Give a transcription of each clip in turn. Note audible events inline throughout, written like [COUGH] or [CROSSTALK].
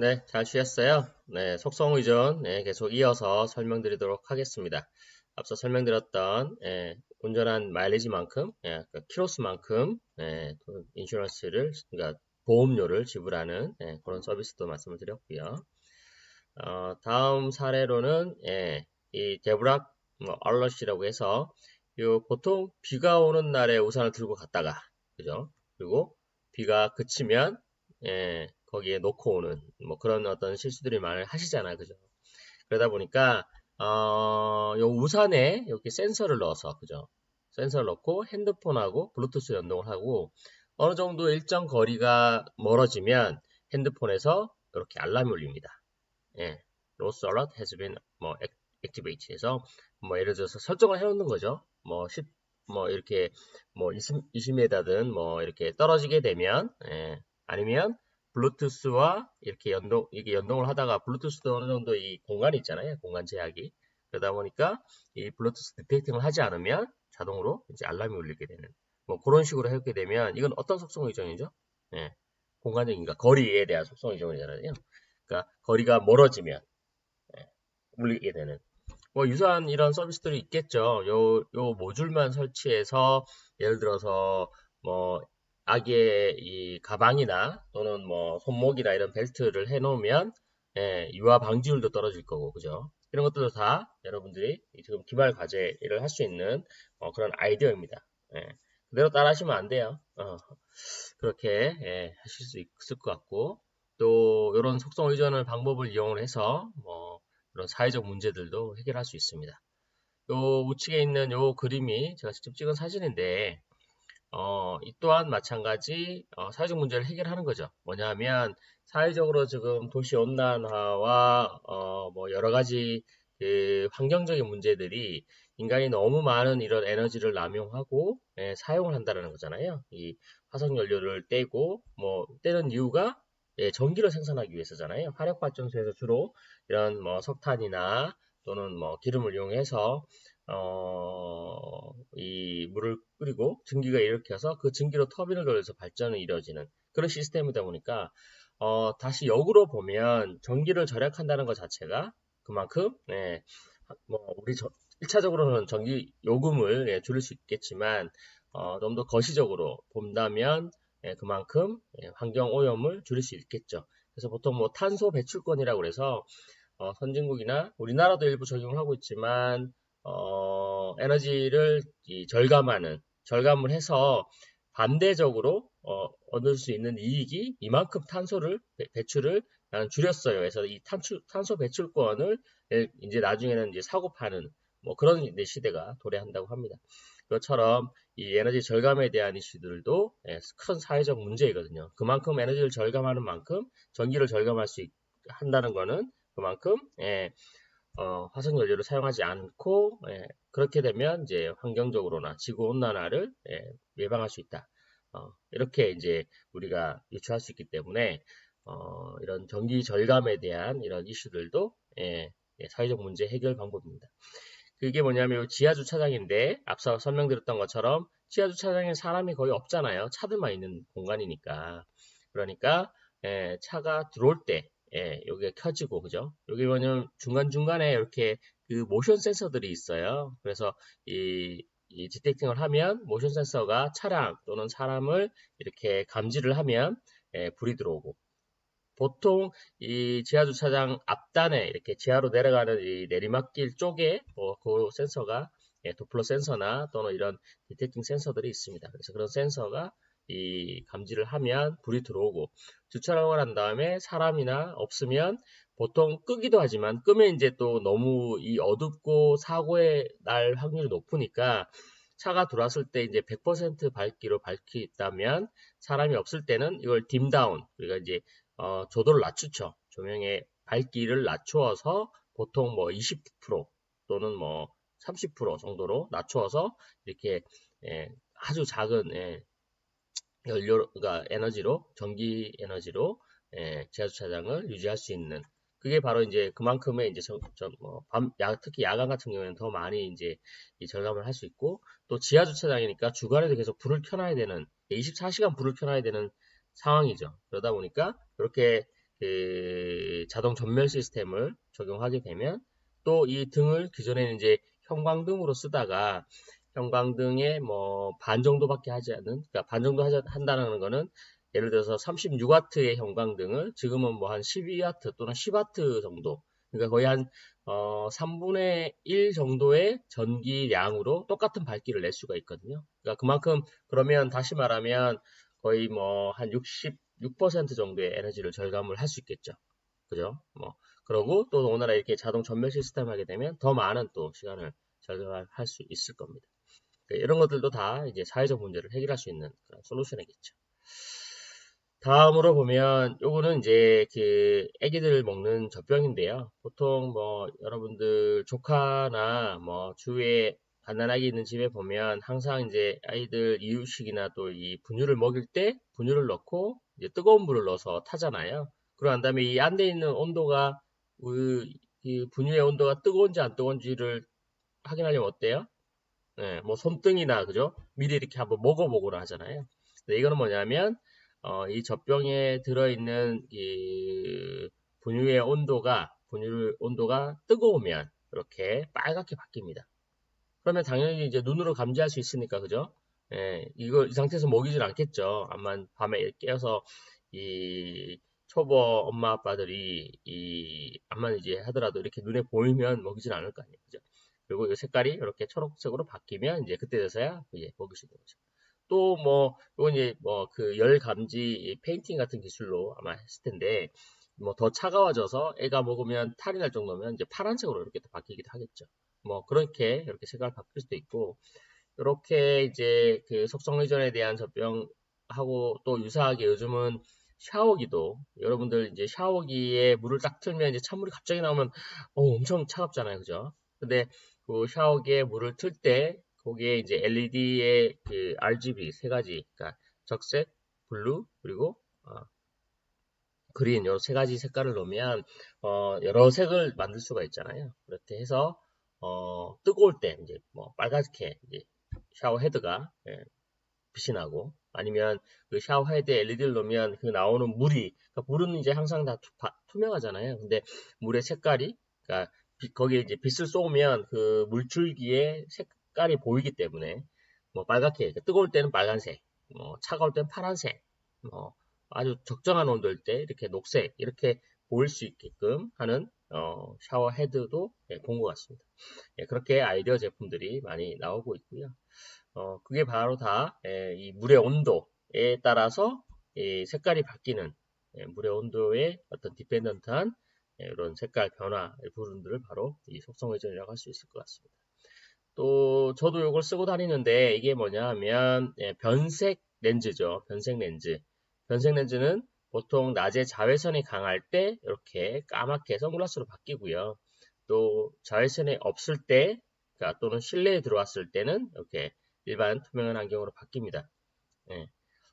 네, 잘 쉬었어요. 네, 속성 의존 네, 계속 이어서 설명드리도록 하겠습니다. 앞서 설명드렸던 예, 운전한 마일리지만큼, 예, 그 키로수만큼 예, 인슈런스를 그러니까 보험료를 지불하는 예, 그런 서비스도 말씀을 드렸고요. 어, 다음 사례로는 예, 이 데브락 뭐, 얼럿이라고 해서 요 보통 비가 오는 날에 우산을 들고 갔다가 그죠? 그리고 비가 그치면 예, 거기에 놓고 오는 뭐 그런 어떤 실수들이 많이 하시잖아요. 그죠? 그러다 보니까 어, 요 우산에 이렇게 센서를 넣어서 그죠? 센서를 넣고 핸드폰하고 블루투스 연동을 하고 어느 정도 일정 거리가 멀어지면 핸드폰에서 이렇게 알람이 울립니다. 예. Loss alert has been 뭐 activate 해서 뭐 예를 들어서 설정을 해 놓는 거죠. 뭐 10, 뭐 이렇게 뭐 20, 20m든 뭐 이렇게 떨어지게 되면 예. 아니면 블루투스와 이렇게 연동, 이게 연동을 하다가 블루투스도 어느 정도 이 공간이 있잖아요. 공간 제약이. 그러다 보니까 이 블루투스 디텍팅을 하지 않으면 자동으로 이제 알람이 울리게 되는 뭐 그런 식으로 하게 되면 이건 어떤 속성 이정이죠? 예. 공간적인가 거리에 대한 속성 이정이잖아요. 그러니까 거리가 멀어지면 예. 울리게 되는 뭐 유사한 이런 서비스들이 있겠죠. 요, 요 모듈만 설치해서 예를 들어서 뭐 아기의 이 가방이나 또는 뭐 손목이나 이런 벨트를 해 놓으면 예, 유아 방지율도 떨어질 거고 그죠? 이런 것들도 다 여러분들이 지금 기말 과제를 할 수 있는 어, 그런 아이디어입니다. 예, 그대로 따라 하시면 안 돼요. 어, 그렇게 예, 하실 수 있을 것 같고 또 이런 속성 의존을 방법을 이용을 해서 뭐 이런 사회적 문제들도 해결할 수 있습니다. 요 우측에 있는 요 그림이 제가 직접 찍은 사진인데 어, 이 또한 마찬가지 어, 사회적 문제를 해결하는 거죠. 뭐냐 하면 사회적으로 지금 도시 온난화와 어, 뭐 여러 가지 그 환경적인 문제들이 인간이 너무 많은 이런 에너지를 남용하고 예, 사용을 한다는 거잖아요. 이 화석 연료를 떼고 뭐 떼는 이유가 예, 전기를 생산하기 위해서잖아요. 화력 발전소에서 주로 이런 뭐 석탄이나 또는 뭐 기름을 이용해서 어, 이 물을 끓이고 증기가 일으켜서 그 증기로 터빈을 돌려서 발전이 이루어지는 그런 시스템이다 보니까 어, 다시 역으로 보면 전기를 절약한다는 것 자체가 그만큼 예, 뭐 우리 저, 1차적으로는 전기 요금을 예, 줄일 수 있겠지만 어, 좀 더 거시적으로 본다면 예, 그만큼 예, 환경 오염을 줄일 수 있겠죠. 그래서 보통 뭐 탄소 배출권이라고 그래서 어, 선진국이나 우리나라도 일부 적용을 하고 있지만 어, 에너지를 절감하는 절감을 해서 반대적으로 어, 얻을 수 있는 이익이 이만큼 탄소를 배 출을 줄였어요. 그래서 이 탄수, 탄소 배출권을 이제 나중에는 이제 사고 파는 뭐 그런 시대가 도래한다고 합니다. 그것처럼 이 에너지 절감에 대한 이슈들도 예, 큰 사회적 문제이거든요. 그만큼 에너지를 절감하는 만큼 전기를 절감할 수 있, 한다는 거는 그만큼 예, 어, 화석 연료를 사용하지 않고 예, 그렇게 되면 이제 환경적으로나 지구 온난화를 예, 예방할 수 있다. 어, 이렇게 이제 우리가 유추할 수 있기 때문에 어, 이런 전기 절감에 대한 이런 이슈들도 예, 예, 사회적 문제 해결 방법입니다. 그게 뭐냐면 지하 주차장인데 앞서 설명드렸던 것처럼 지하 주차장에 사람이 거의 없잖아요. 차들만 있는 공간이니까. 그러니까 예, 차가 들어올 때 예, 여기가 켜지고, 그죠? 여기 뭐냐면 중간중간에 이렇게 그 모션 센서들이 있어요. 그래서 이, 이 디텍팅을 하면 모션 센서가 차량 또는 사람을 이렇게 감지를 하면 예, 불이 들어오고 보통 이 지하 주차장 앞단에 이렇게 지하로 내려가는 이 내리막길 쪽에 뭐 그 센서가 예, 도플러 센서나 또는 이런 디텍팅 센서들이 있습니다. 그래서 그런 센서가 이 감지를 하면 불이 들어오고 주차를 한 다음에 사람이나 없으면 보통 끄기도 하지만 끄면 이제 또 너무 이 어둡고 사고에 날 확률이 높으니까 차가 들어왔을 때 이제 100% 밝기로 밝히다면 사람이 없을 때는 이걸 딤다운 우리가 이제 어, 조도를 낮추죠. 조명의 밝기를 낮추어서 보통 뭐 20% 또는 뭐 30% 정도로 낮추어서 이렇게 예, 아주 작은 예, 연료, 그러니까 에너지로, 전기 에너지로 예, 지하주차장을 유지할 수 있는 그게 바로 이제 그만큼의 이제 저, 저, 뭐 밤, 야, 특히 야간 같은 경우에는 더 많이 이제 이 절감을 할 수 있고 또 지하 주차장이니까 주간에도 계속 불을 켜놔야 되는 24시간 불을 켜놔야 되는 상황이죠. 그러다 보니까 그렇게 그 자동 전멸 시스템을 적용하게 되면 또 이 등을 기존에는 이제 형광등으로 쓰다가 형광등의 뭐 반 정도밖에 하지 않는 그러니까 반 정도 하자, 한다는 거는 예를 들어서 36W의 형광등을 지금은 뭐 한 12W 또는 10W 정도 그러니까 거의 한 어, 3분의 1 정도의 전기량으로 똑같은 밝기를 낼 수가 있거든요. 그러니까 그만큼 그러면 다시 말하면 거의 뭐 한 66% 정도의 에너지를 절감을 할 수 있겠죠. 그죠? 뭐 그러고 또 오늘날 이렇게 자동 전멸 시스템 하게 되면 더 많은 또 시간을 절감할 수 있을 겁니다. 그러니까 이런 것들도 다 이제 사회적 문제를 해결할 수 있는 그런 솔루션이겠죠. 다음으로 보면 요거는 이제 그 애기들 먹는 젖병인데요. 보통 뭐 여러분들 조카나 뭐 주위에 갓난아기 있는 집에 보면 항상 이제 아이들 이유식이나 또 이 분유를 먹일 때 분유를 넣고 이제 뜨거운 물을 넣어서 타잖아요. 그러한 다음에 이 안에 있는 온도가 그, 이 분유의 온도가 뜨거운지 안 뜨거운지를 확인하려면 어때요? 네, 뭐 손등이나 그죠? 미리 이렇게 한번 먹어보고라 하잖아요. 근데 이거는 뭐냐면 어, 이 젖병에 들어있는 이 분유의 온도가 분유 온도가 뜨거우면 이렇게 빨갛게 바뀝니다. 그러면 당연히 이제 눈으로 감지할 수 있으니까 그죠? 예, 이거 이 상태에서 먹이진 않겠죠. 암만 밤에 깨어서 이 초보 엄마 아빠들이 이 암만 이제 하더라도 이렇게 눈에 보이면 먹이진 않을 거 아니에요. 그죠? 그리고 이 색깔이 이렇게 초록색으로 바뀌면 이제 그때 돼서야 이제 먹을 수 있는 거죠. 또 뭐, 이건 이제 뭐 그 열 감지 페인팅 같은 기술로 아마 했을 텐데, 뭐 더 차가워져서 애가 먹으면 탈이 날 정도면 이제 파란색으로 이렇게 바뀌기도 하겠죠. 뭐 그렇게 이렇게 색깔 바뀔 수도 있고, 이렇게 이제 그 속성 의존에 대한 젖병하고 또 유사하게 요즘은 샤워기도 여러분들 이제 샤워기에 물을 딱 틀면 이제 찬물이 갑자기 나오면 어, 엄청 차갑잖아요, 그죠? 근데 그 샤워기에 물을 틀 때 거기에 이제 LED의 그 RGB 세 가지, 그러니까 적색, 블루 그리고 어, 그린 요 세 가지 색깔을 넣으면 어, 여러 색을 만들 수가 있잖아요. 그렇게 해서 어, 뜨거울 때 이제 뭐 빨갛게 이제 샤워 헤드가 예, 빛이 나고 아니면 그 샤워 헤드에 LED를 놓으면 그 나오는 물이 그러니까 물은 이제 항상 다 투, 투명하잖아요. 근데 물의 색깔이 그러니까 빛, 거기에 이제 빛을 쏘면 그 물줄기에 색깔이 보이기 때문에 뭐 빨갛게 뜨거울 때는 빨간색, 뭐 차가울 때는 파란색, 뭐 아주 적정한 온도일 때 이렇게 녹색 이렇게 보일 수 있게끔 하는 어, 샤워 헤드도 예, 본 것 같습니다. 예, 그렇게 아이디어 제품들이 많이 나오고 있고요. 어, 그게 바로 다이 물의 온도에 따라서 이 색깔이 바뀌는 예, 물의 온도의 어떤 디펜던트한 예, 이런 색깔 변화 부분들을 바로 이 속성 회전이라고 할 수 있을 것 같습니다. 또 저도 이걸 쓰고 다니는데 이게 뭐냐 하면 예, 변색 렌즈죠. 변색 렌즈. 변색 렌즈는 보통 낮에 자외선이 강할 때 이렇게 까맣게 선글라스로 바뀌고요. 또 자외선이 없을 때 그러니까 또는 실내에 들어왔을 때는 이렇게 일반 투명한 안경으로 바뀝니다. 예.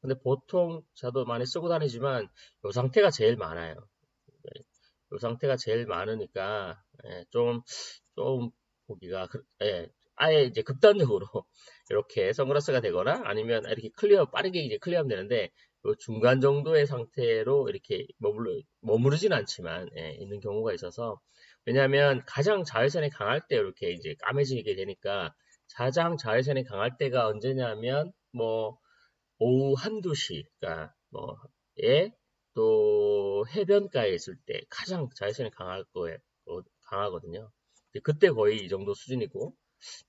근데 보통 저도 많이 쓰고 다니지만 이 상태가 제일 많아요. 이 상태가 제일 많으니까 예, 좀, 좀 보기가 예, 아예 이제 극단적으로 [LAUGHS] 이렇게 선글라스가 되거나 아니면 이렇게 클리어 빠르게 이제 클리어하면 되는데 중간 정도의 상태로 이렇게 머무르, 머무르진 않지만 예, 있는 경우가 있어서. 왜냐하면 가장 자외선이 강할 때 이렇게 이제 까매지게 되니까 가장 자외선이 강할 때가 언제냐면 뭐 오후 한두 시, 그러니까 뭐에 또 해변가에 있을 때 가장 자외선이 강할 거에 어, 강하거든요. 그때 거의 이 정도 수준이고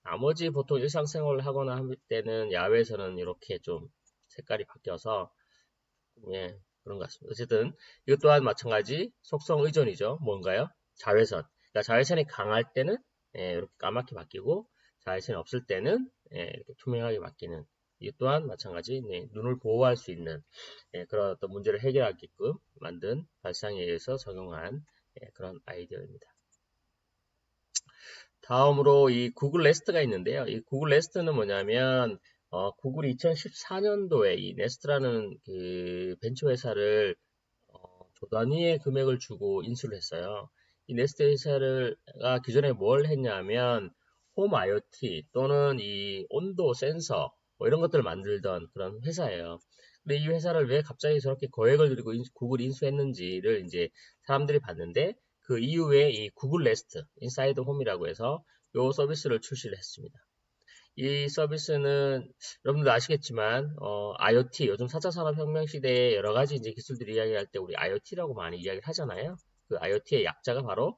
나머지 보통 일상생활을 하거나 할 때는 야외에서는 이렇게 좀 색깔이 바뀌어서 예 그런 것 같습니다. 어쨌든 이것 또한 마찬가지 속성 의존이죠. 뭔가요? 자외선. 그러니까 자외선이 강할 때는 예, 이렇게 까맣게 바뀌고 자외선이 없을 때는 예, 이렇게 투명하게 바뀌는 이 또한 마찬가지 네, 눈을 보호할 수 있는 예, 그런 어떤 문제를 해결하게끔 만든 발상에 의해서 적용한 예, 그런 아이디어입니다. 다음으로 이 구글 네스트가 있는데요. 이 구글 네스트는 뭐냐면 어, 구글이 2014년도에 이 네스트라는 그 벤처 회사를 어, 조 단위의 금액을 주고 인수를 했어요. 이 네스트 회사가 기존에 뭘 했냐면 홈 IoT 또는 이 온도 센서 뭐 이런 것들을 만들던 그런 회사예요. 근데 이 회사를 왜 갑자기 저렇게 거액을 들이고 인- 구글 인수했는지를 이제 사람들이 봤는데 그 이후에 이 구글 레스트 인사이드 홈이라고 해서 요 서비스를 출시를 했습니다. 이 서비스는 여러분들 아시겠지만 어, IoT 요즘 4차 산업혁명 시대에 여러 가지 이제 기술들 이야기할 때 우리 IoT라고 많이 이야기를 하잖아요. 그 IoT의 약자가 바로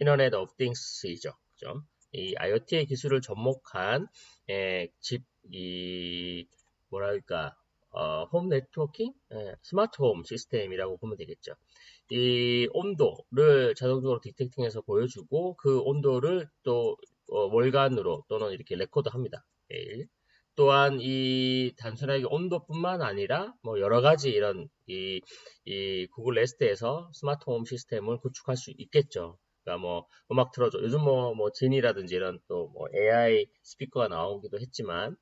Internet of Things이죠. 그죠? 이 IoT의 기술을 접목한 에, 집, 이 뭐랄까 어, 홈 네트워킹, 예, 스마트 홈 시스템이라고 보면 되겠죠. 이 온도를 자동적으로 디텍팅해서 보여주고 그 온도를 또 어, 월간으로 또는 이렇게 레코드합니다. 매일. 또한 이 단순하게 온도뿐만 아니라 뭐 여러 가지 이런 이, 이 구글 레스트에서 스마트 홈 시스템을 구축할 수 있겠죠. 그러니까 뭐 음악 틀어줘. 요즘 뭐, 뭐 진이라든지 이런 또 뭐 AI 스피커가 나오기도 했지만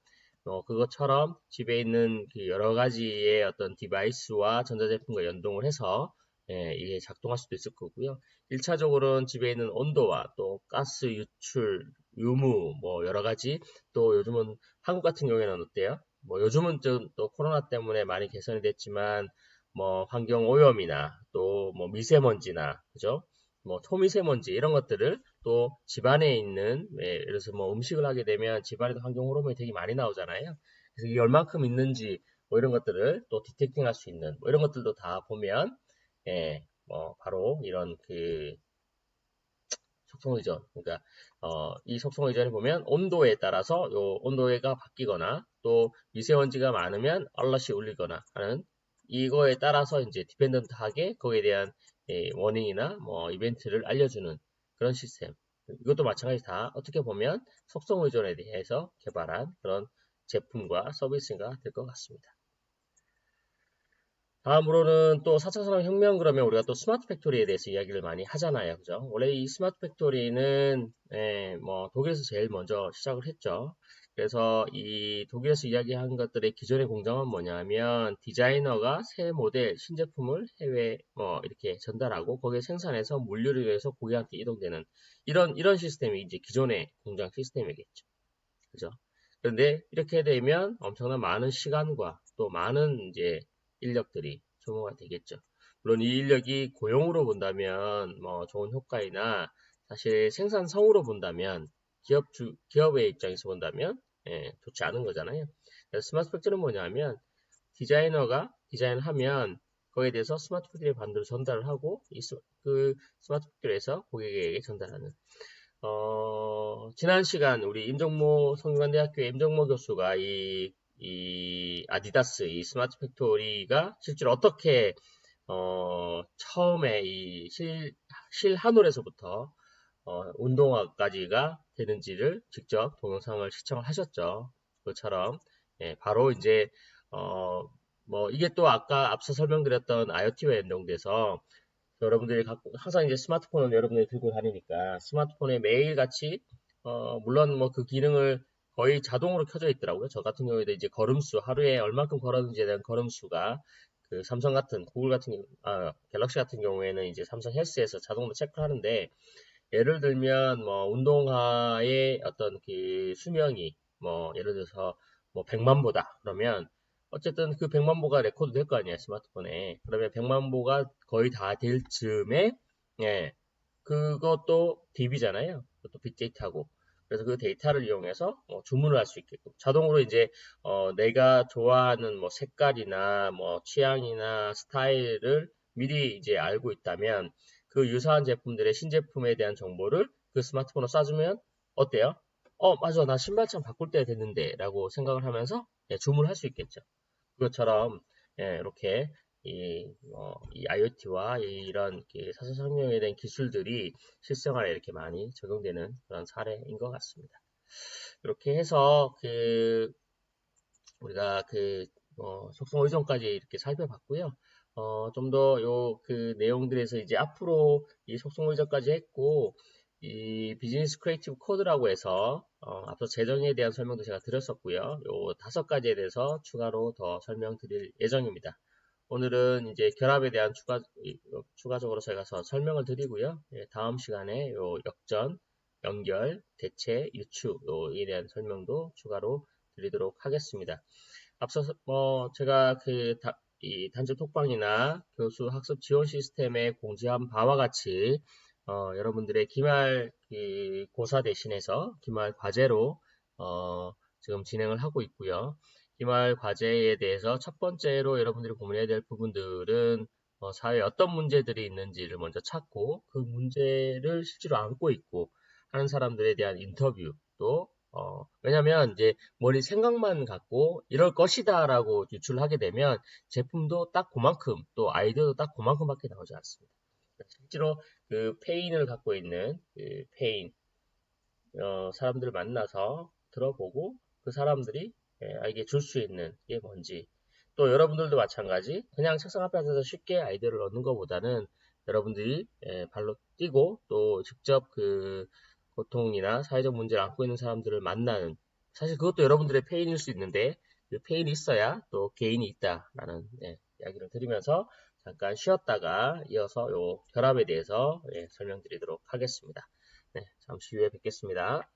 어, 그것처럼 집에 있는 그 여러 가지의 어떤 디바이스와 전자제품과 연동을 해서 예, 이게 작동할 수도 있을 거고요. 1차적으로는 집에 있는 온도와 또 가스 유출, 유무, 뭐 여러 가지 또 요즘은 한국 같은 경우에는 어때요? 뭐 요즘은 좀 또 코로나 때문에 많이 개선이 됐지만 뭐 환경 오염이나 또 뭐 미세먼지나 그죠? 뭐 초미세먼지 이런 것들을 또 집안에 있는 예, 예를 들어서 뭐 음식을 하게 되면 집안에도 환경 호르몬이 되게 많이 나오잖아요. 그래서 이게 얼만큼 있는지 뭐 이런 것들을 또 디텍팅할 수 있는 뭐 이런 것들도 다 보면 예, 뭐 바로 이런 그 속성 의존 그러니까 어, 이 속성 의존을 보면 온도에 따라서 요 온도가 바뀌거나 또 미세먼지가 많으면 알럿이 울리거나 하는 이거에 따라서 이제 디펜던트하게 거기에 대한 예, 워닝이나 뭐 이벤트를 알려주는 그런 시스템. 이것도 마찬가지 다 어떻게 보면 속성 의존에 대해서 개발한 그런 제품과 서비스가 될 것 같습니다. 다음으로는 또 4차 산업혁명 그러면 우리가 또 스마트 팩토리에 대해서 이야기를 많이 하잖아요. 그죠? 원래 이 스마트 팩토리는 예, 뭐 독일에서 제일 먼저 시작을 했죠. 그래서 이 독일에서 이야기한 것들의 기존의 공장은 뭐냐면 디자이너가 새 모델 신제품을 해외 뭐 이렇게 전달하고 거기에 생산해서 물류를 위해서 고객한테 이동되는 이런 이런 시스템이 이제 기존의 공장 시스템이겠죠. 그죠? 그런데 이렇게 되면 엄청난 많은 시간과 또 많은 이제 인력들이 소모가 되겠죠. 물론 이 인력이 고용으로 본다면 뭐 좋은 효과이나 사실 생산성으로 본다면 기업 주, 기업의 입장에서 본다면 예, 좋지 않은 거잖아요. 스마트 팩토리는 뭐냐면 디자이너가 디자인을 하면 거기에 대해서 스마트 팩토리 반대로 전달을 하고 이 스, 그 스마트 팩토리에서 고객에게 전달하는 어, 지난 시간 우리 임정모 성균관대학교의 임정모 교수가 이, 이 아디다스 이 스마트 팩토리가 실제로 어떻게 어, 처음에 이 실, 실한올에서부터 어, 운동화까지가 되는지를 직접 동영상을 시청을 하셨죠. 그것처럼 예, 바로 이제 어, 뭐 이게 또 아까 앞서 설명드렸던 IoT와 연동돼서 여러분들이 갖고 항상 이제 스마트폰을 여러분들이 들고 다니니까 스마트폰에 매일같이 어, 물론 뭐 그 기능을 거의 자동으로 켜져 있더라고요. 저 같은 경우에도 이제 걸음수 하루에 얼마큼 걸었는지에 대한 걸음수가 그 삼성 같은 구글 같은 아 갤럭시 같은 경우에는 이제 삼성 헬스에서 자동으로 체크를 하는데 예를 들면 뭐 운동화의 어떤 그 수명이 뭐 예를 들어서 뭐 100만 보다 그러면 어쨌든 그 100만 보가 레코드 될 거 아니야 스마트폰에. 그러면 100만 보가 거의 다 될 즈음에 예 그것도 DB잖아요. 그것도 빅데이터고 그래서 그 데이터를 이용해서 뭐 주문을 할 수 있게끔 자동으로 이제 어 내가 좋아하는 뭐 색깔이나 뭐 취향이나 스타일을 미리 이제 알고 있다면 그 유사한 제품들의 신제품에 대한 정보를 그 스마트폰으로 쏴주면 어때요? 어 맞아 나 신발장 바꿀 때가 됐는데 라고 생각을 하면서 예, 주문을 할수 있겠죠. 그것처럼 예, 이렇게 이, 어, 이 IoT와 이런 사사상명에 대한 기술들이 실생활에 이렇게 많이 적용되는 그런 사례인 것 같습니다. 이렇게 해서 그 우리가 그 어, 속성 의존까지 이렇게 살펴봤고요. 어, 좀 더 요 그 내용들에서 이제 앞으로 이 속성 의존까지 했고 이 비즈니스 크리에이티브 코드라고 해서 어, 앞서 재정에 대한 설명도 제가 드렸었고요. 요 다섯 가지에 대해서 추가로 더 설명드릴 예정입니다. 오늘은 이제 결합에 대한 추가, 추가적으로 제가 설명을 드리고요. 예, 다음 시간에 요 역전, 연결, 대체, 유추에 대한 설명도 추가로 드리도록 하겠습니다. 앞서 뭐 제가 그 다, 이 단체 톡방이나 교수 학습 지원 시스템에 공지한 바와 같이 어, 여러분들의 기말 그 고사 대신해서 기말 과제로 어, 지금 진행을 하고 있고요. 기말 과제에 대해서 첫 번째로 여러분들이 고민해야 될 부분들은 어, 사회에 어떤 문제들이 있는지를 먼저 찾고 그 문제를 실제로 안고 있고 하는 사람들에 대한 인터뷰 또 어, 왜냐면 이제 머리 생각만 갖고 이럴 것이다 라고 유출하게 되면 제품도 딱 그만큼 또 아이디어도 딱 그만큼밖에 나오지 않습니다. 실제로 그 페인을 갖고 있는 그 페인 어, 사람들을 만나서 들어보고 그 사람들이 예, 알게 줄 수 있는 게 뭔지 또 여러분들도 마찬가지 그냥 책상 앞에 앉아서 쉽게 아이디어를 얻는 것보다는 여러분들이 예, 발로 뛰고 또 직접 그 고통이나 사회적 문제를 안고 있는 사람들을 만나는 사실 그것도 여러분들의 페인일 수 있는데 그 페인이 있어야 또 개인이 있다라는 예, 이야기를 드리면서 잠깐 쉬었다가 이어서 요 결합에 대해서 예, 설명드리도록 하겠습니다. 네, 잠시 후에 뵙겠습니다.